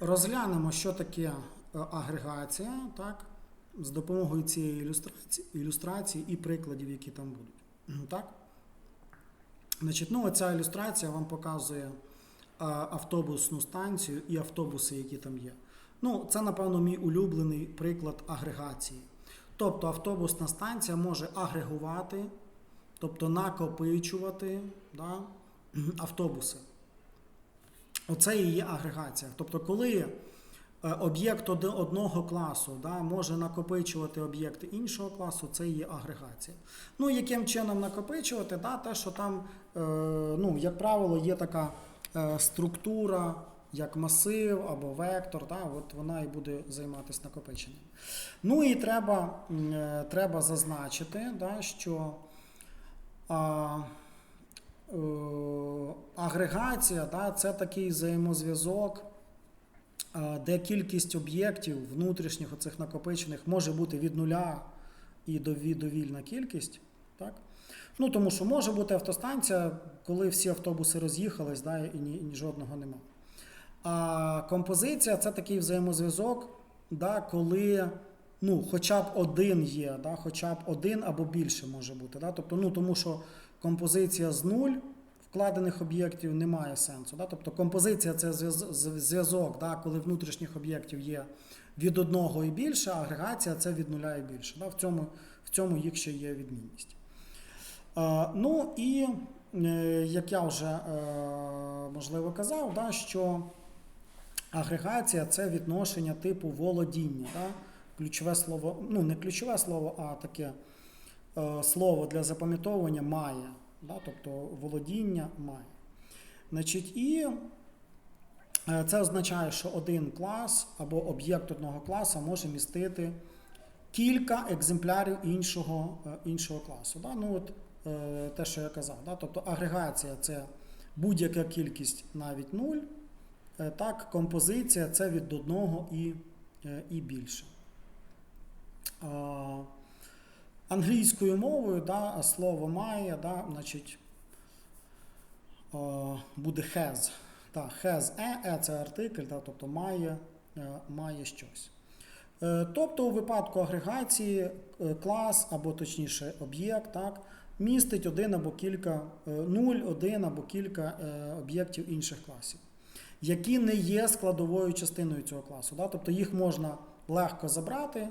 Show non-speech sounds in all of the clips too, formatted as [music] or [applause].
Розглянемо, що таке е, агрегація, так? з допомогою цієї ілюстрації, ілюстрації і прикладів, які там будуть. Так? Значить, ну, оця ілюстрація вам показує е, автобусну станцію і автобуси, які там є. Ну, це, напевно, мій улюблений приклад агрегації. Тобто автобусна станція може агрегувати, тобто накопичувати да, [clears throat] автобуси. Оце і є агрегація. Тобто, коли е, об'єкт одного класу да, може накопичувати об'єкти іншого класу, це і є агрегація. Ну, яким чином накопичувати? Да, те, що там, е, ну, як правило, є така е, структура, як масив або вектор, да, от вона і буде займатися накопиченням. Ну і треба, треба зазначити, да, що а, агрегація да, це такий взаємозв'язок, де кількість об'єктів внутрішніх оцих накопичених може бути від нуля і дові- довільна кількість. Так? Ну, тому що може бути автостанція, коли всі автобуси роз'їхались, да, і, ні, і жодного нема. А композиція це такий взаємозв'язок, да, коли ну, хоча б один є, да, хоча б один або більше може бути. Да? Тобто, ну, тому що композиція з нуль вкладених об'єктів не має сенсу. Да? Тобто композиція це зв'язок, да, коли внутрішніх об'єктів є від одного і більше, а агрегація це від нуля і більше. Да? В, цьому, в цьому їх ще є відмінність. Е, ну і е, як я вже е, можливо казав, да, що агрегація це відношення типу володіння. Да? Ключове слово, ну не ключове слово, а таке е, слово для запам'ятовування має. Да? Тобто володіння має. Значить, і е, це означає, що один клас або об'єкт одного класу може містити кілька екземплярів іншого, е, іншого класу. Да? Ну, от, е, те, що я казав. Да? Тобто агрегація це будь-яка кількість навіть нуль. Е, Так, композиція це від одного і, і більше. Англійською мовою да, слово має, да, значить, а, буде has. Да, has е, е це артикль, да, тобто має, е, має щось. Е, Тобто у випадку агрегації е, клас або точніше об'єкт так, містить один або кілька, е, нуль, один або кілька е, об'єктів інших класів, які не є складовою частиною цього класу. Да? Тобто їх можна легко забрати, е,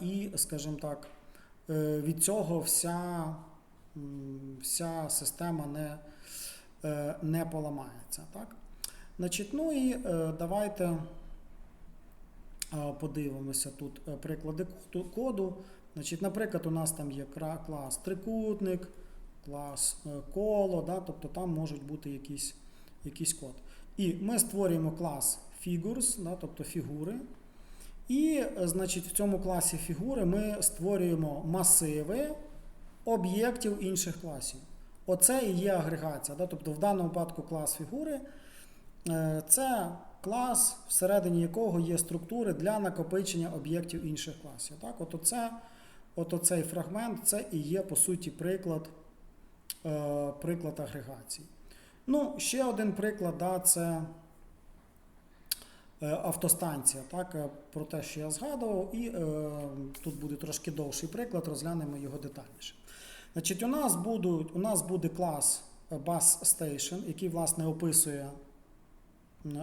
і, скажімо так, е, від цього вся, вся система не, е, не поламається. Так? Значить, ну і е, давайте. Подивимося тут е, приклади коду-. Значить, наприклад, у нас там є клас трикутник, клас е, коло, да, тобто там можуть бути якісь, якийсь код. І ми створюємо клас figures, да, тобто фігури. І, значить, в цьому класі фігури ми створюємо масиви об'єктів інших класів. Оце і є агрегація. Да? Тобто в даному випадку клас фігури Е, Це клас, всередині якого є структури для накопичення об'єктів інших класів. Так? От, оце, от оцей фрагмент це і є, по суті, приклад, е, приклад агрегації. Ну, ще один приклад да, це автостанція. Так? е, Про те, що я згадував, і е, тут буде трошки довший приклад, розглянемо його детальніше. Значить, у нас, будуть, у нас буде клас е, Bus Station, який, власне, описує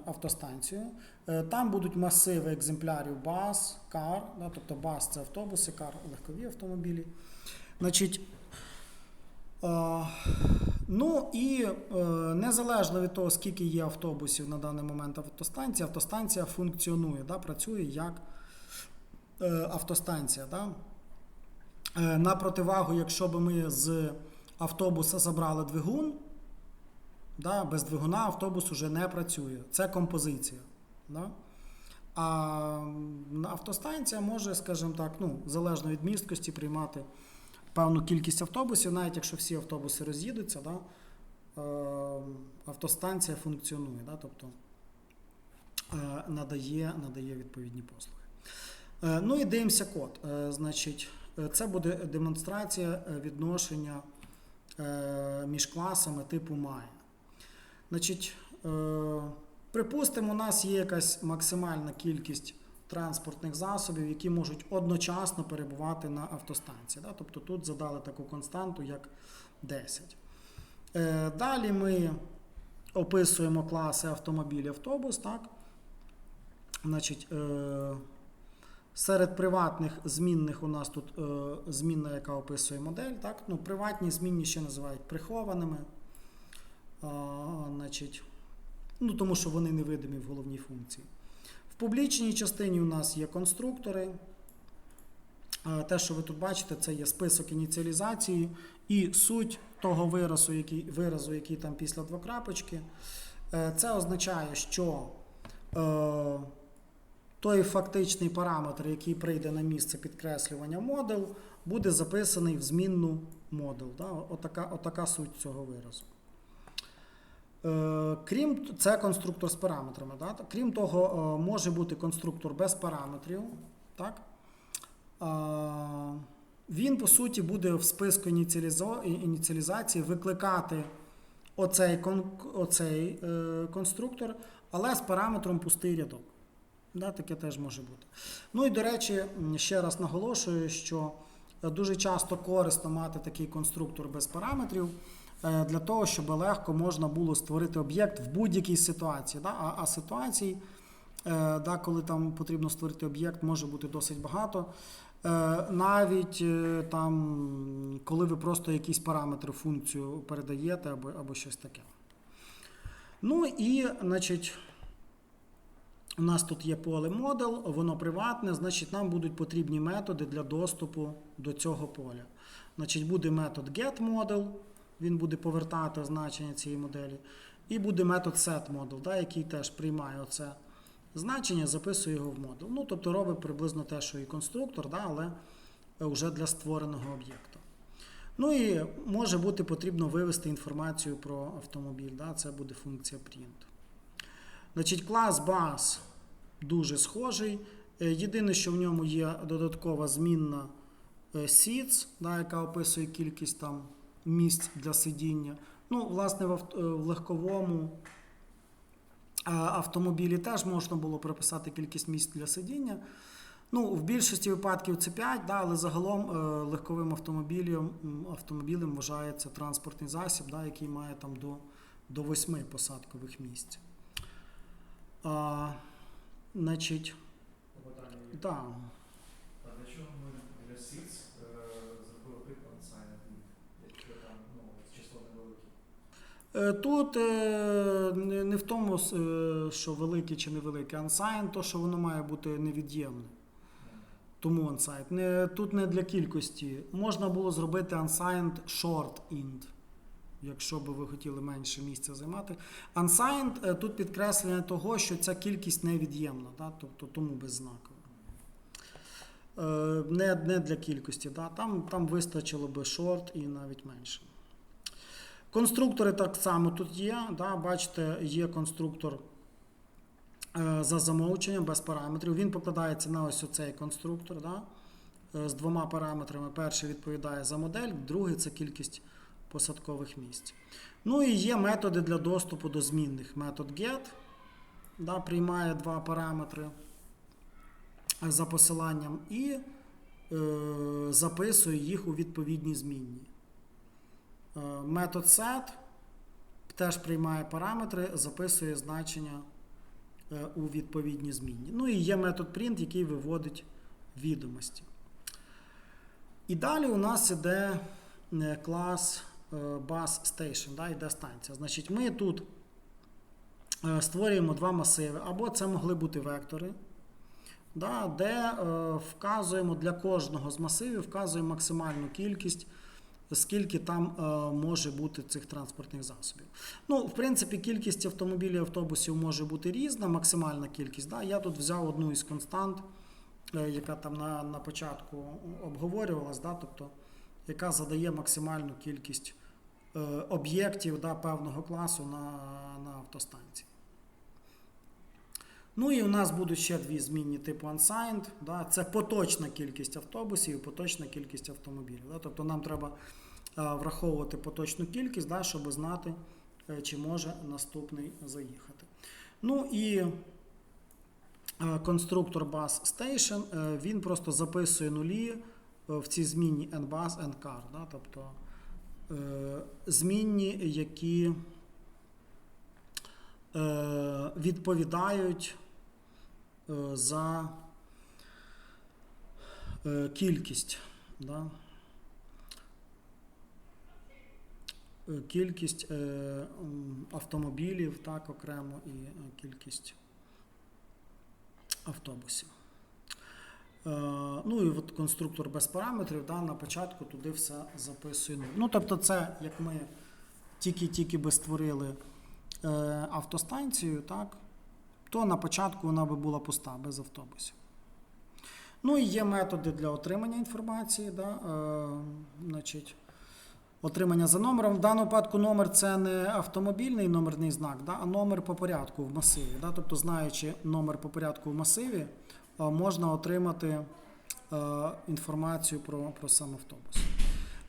автостанцію. Е, Там будуть масиви екземплярів баз, кар, да, тобто баз це автобуси, кар легкові автомобілі. Значить, е, ну і е, незалежно від того, скільки є автобусів на даний момент автостанції, автостанція функціонує, да, працює як е, автостанція. Да. Е, На противагу, якщо б ми з автобуса забрали двигун, Да, без двигуна автобус уже не працює. Це композиція. Да? А автостанція може, скажімо так, ну, залежно від місткості, приймати певну кількість автобусів, навіть якщо всі автобуси роз'їдуться, да, е, автостанція функціонує, да, тобто е, надає, надає відповідні послуги. Е, ну і дивимося код. Е, значить, це буде демонстрація відношення між класами типу має. Значить, Припустимо, у нас є якась максимальна кількість транспортних засобів, які можуть одночасно перебувати на автостанції. Да? Тобто тут задали таку константу, як 10. Е, Далі ми описуємо класи автомобіль, автобус. Так? Значить, е, серед приватних змінних у нас тут е, змінна, яка описує модель. Так? Ну, приватні змінні ще називають прихованими. А, значить, ну, тому що вони невидимі в головній функції. Публічній частині у нас є конструктори. Те, що ви тут бачите, це є список ініціалізації і суть того виразу, який, виразу, який там після двокрапочки. Е, Це означає, що е, той фактичний параметр, який прийде на місце підкреслювання модел, буде записаний в змінну модел. Да? Отака, отака суть цього виразу. Е, Крім це конструктор з параметрами. Да? Крім того, е, може бути конструктор без параметрів. Так? Він, по суті, буде в списку ініціалізації викликати оцей, оцей е, конструктор, але з параметром пустий рядок. Да, таке теж може бути. Ну і до речі, ще раз наголошую, що е, дуже часто корисно мати такий конструктор без параметрів е, для того, щоб легко можна було створити об'єкт в будь-якій ситуації. Да? А, а ситуацій, е, да, коли там потрібно створити об'єкт, може бути досить багато. Е, Навіть е, там, коли ви просто якісь параметри, функцію передаєте або, або щось таке. Ну і, значить, у нас тут є поле модел, воно приватне, значить, нам будуть потрібні методи для доступу до цього поля. Значить, буде метод getModel, він буде повертати значення цієї моделі. І буде метод setModel, да, який теж приймає оце значення, записує його в модул. Ну, тобто робить приблизно те, що і конструктор, да, але вже для створеного об'єкту. Ну і може бути потрібно вивести інформацію про автомобіль. Да, це буде функція print. Значить, клас bus дуже схожий. Е, Єдине, що в ньому є додаткова змінна е, seats, да, яка описує кількість там місць для сидіння. Ну, власне, в, е, в легковому автомобілі теж можна було прописати кількість місць для сидіння. Ну, в більшості випадків це 5, да, але загалом е, легковим автомобілем, автомобілем вважається транспортний засіб, да, який має там до, до 8 посадкових місць. А, значить, да. А для чого ми для СІЦ зробили тип unsigned, якщо там ну, число невелике? Е, Тут е, не в тому, е, що велике чи невелике unsigned, то що воно має бути невід'ємне. Тому unsigned. Не, тут не для кількості. Можна було зробити unsigned short int, якщо би ви хотіли менше місця займати. Unsigned е, тут підкреслення того, що ця кількість невід'ємна, да? тобто тому беззнакова. Е, Не, не для кількості. Да? Там, там вистачило би short і навіть менше. Конструктори так само тут є. Да? Бачите, є конструктор е, за замовченням без параметрів. Він покладається на ось оцей конструктор да? е, з двома параметрами. Перший відповідає за модель, другий це кількість посадкових місць. Ну і є методи для доступу до змінних. Метод get да, приймає два параметри е, за посиланням і е, записує їх у відповідні змінні. Е, Метод set теж приймає параметри, записує значення е, у відповідні змінні. Ну і є метод print, який виводить відомості. І далі у нас іде е, клас bus station, да, йде станція. Значить, ми тут створюємо два масиви, або це могли бути вектори, да, де вказуємо для кожного з масивів вказуємо максимальну кількість скільки там е, може бути цих транспортних засобів. Ну, в принципі, кількість автомобілів, автобусів може бути різна, максимальна кількість. Да? Я тут взяв одну із констант, е, яка там на, на початку обговорювалась, да? тобто, яка задає максимальну кількість е, об'єктів да, певного класу на, на автостанції. Ну і у нас будуть ще дві змінні типу unsigned. Да? Це поточна кількість автобусів і поточна кількість автомобілів. Да? Тобто нам треба е, враховувати поточну кількість, да, щоб знати, е, чи може наступний заїхати. Ну і е, конструктор bus station, він просто записує нулі в цій змінні nbus, ncar, да? тобто змінні, які відповідають за е, кількість. Да? Е, Кількість е, автомобілів, так, окремо, і е, кількість автобусів. Е, ну і от конструктор без параметрів, да, на початку туди все записує. Ну, тобто, це як ми тільки-тільки би створили е, автостанцію, так, то на початку вона би була пуста, без автобусів. Ну і є методи для отримання інформації. Да, е, значить, отримання за номером. В даному випадку номер це не автомобільний номерний знак, да, а номер по порядку в масиві. Да, тобто, знаючи номер по порядку в масиві, е, можна отримати е, інформацію про, про сам автобус.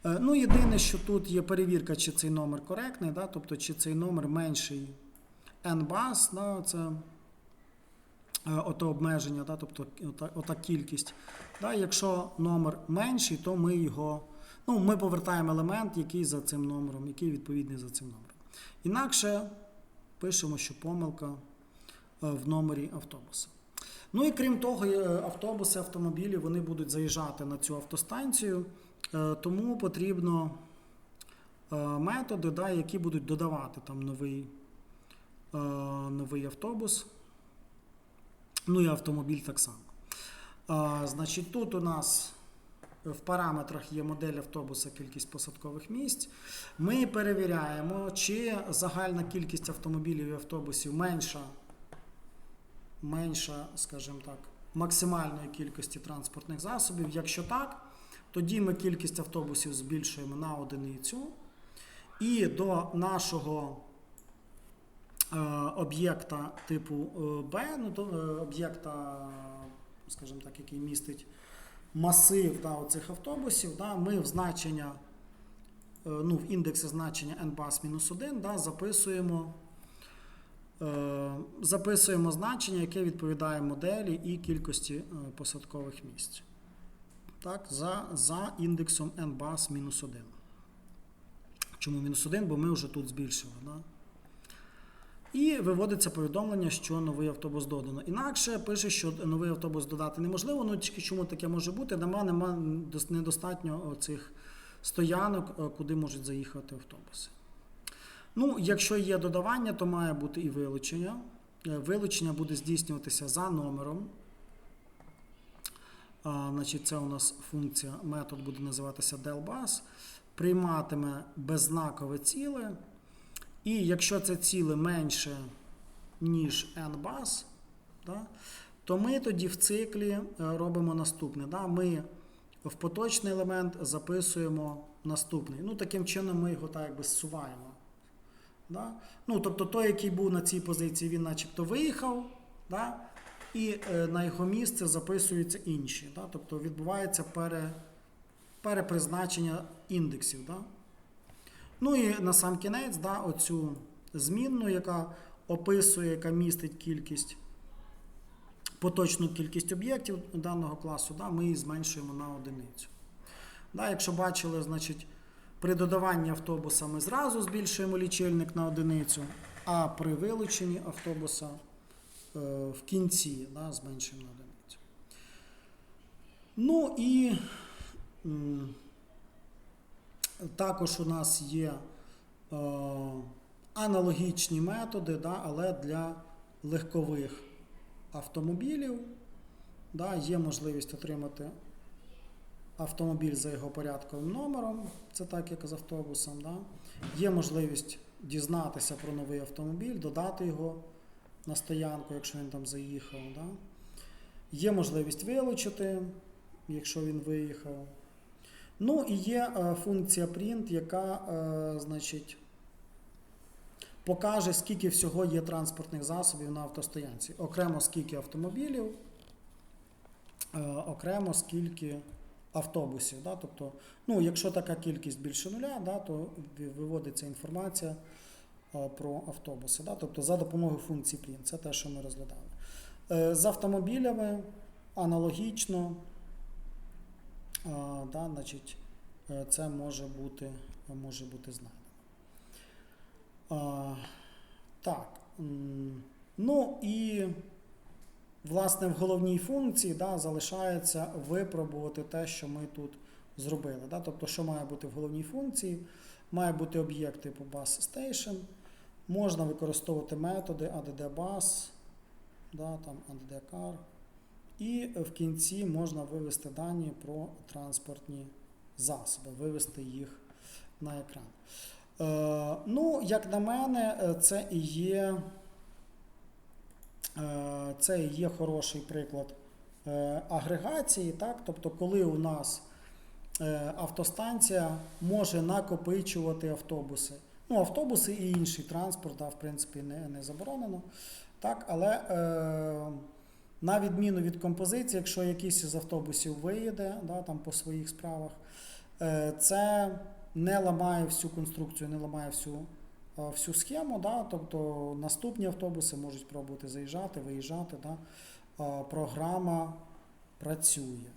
Е, Ну, єдине, що тут є перевірка, чи цей номер коректний, да, тобто чи цей номер менший NBAS, да, це ото обмеження, да, тобто ота, ота кількість. Да, якщо номер менший, то ми його ну, ми повертаємо елемент, який за цим номером, який відповідний за цим номером. Інакше пишемо, що помилка е, в номері автобуса. Ну і крім того, е, автобуси, автомобілі вони будуть заїжджати на цю автостанцію, е, тому потрібно е, методи, да, які будуть додавати там новий, е, новий автобус. Ну і автомобіль так само. А, значить, тут у нас в параметрах є модель автобуса, кількість посадкових місць. Ми перевіряємо, чи загальна кількість автомобілів і автобусів менша, менша, скажімо так, максимальної кількості транспортних засобів. Якщо так, тоді ми кількість автобусів збільшуємо на одиницю. І до нашого об'єкта типу е, Б, ну, е, об'єкта, скажімо так, який містить масив да, оцих автобусів, да, ми в значення, е, ну, в індексі значення nbus-1 да, записуємо, е, записуємо значення, яке відповідає моделі і кількості е, посадкових місць. Так, за, за індексом nbus-1. Чому мінус 1? Бо ми вже тут збільшили. Да? І виводиться повідомлення, що новий автобус додано. Інакше пише, що новий автобус додати неможливо. Ну тільки чому таке може бути? Нема, нема недостатньо цих стоянок, е, куди можуть заїхати автобуси. Ну, якщо є додавання, то має бути і вилучення. Е, Вилучення буде здійснюватися за номером. А, значить, це у нас функція, метод буде називатися delbus. Прийматиме беззнакове ціле. І якщо це ціле менше, ніж nbus, да, то ми тоді в циклі е, робимо наступне. Да, ми в поточний елемент записуємо наступний. Ну, таким чином ми його так якби зсуваємо. Да? Ну, тобто той, який був на цій позиції, він начебто виїхав, да? і е, на його місце записуються інші. Да? Тобто відбувається пере, перепризначення індексів. Да? Ну і на сам кінець, да, оцю змінну, яка описує, яка містить кількість, поточну кількість об'єктів даного класу, да, ми її зменшуємо на одиницю. Да, якщо бачили, значить, при додаванні автобуса ми зразу збільшуємо лічильник на одиницю, а при вилученні автобуса е, в кінці да, зменшуємо на одиницю. Ну і. Також у нас є е, аналогічні методи, да, але для легкових автомобілів да, є можливість отримати автомобіль за його порядковим номером, це так як з автобусом. Да. Є можливість дізнатися про новий автомобіль, додати його на стоянку, якщо він там заїхав. Да. Є можливість вилучити, якщо він виїхав. Ну і є е, функція print, яка е, значить, покаже, скільки всього є транспортних засобів на автостоянці. Окремо скільки автомобілів, е, окремо скільки автобусів. Да? Тобто, ну, якщо така кількість більше нуля, да, то виводиться інформація про автобуси. Да? Тобто за допомогою функції print. Це те, що ми розглядали. З автомобілями аналогічно. Да, значить, е, це може бути, може бути знайдено. Так. Ну і власне в головній функції да, залишається випробувати те, що ми тут зробили. Да? Тобто, що має бути в головній функції? Має бути об'єкт типу bus station. Можна використовувати методи addBus, да, там addCar. І в кінці можна вивести дані про транспортні засоби, вивести їх на екран. Е, ну, як на мене, це і є, е, це і є хороший приклад е, агрегації. Так? Тобто, коли у нас автостанція може накопичувати автобуси. Ну, автобуси і інший транспорт, да, в принципі, не, не заборонено. Так, але на відміну від композиції, якщо якийсь із автобусів виїде да, там, по своїх справах, е, це не ламає всю конструкцію, не ламає всю, е, всю схему. Да, тобто наступні автобуси можуть пробувати заїжджати, виїжджати. Да, е, програма працює.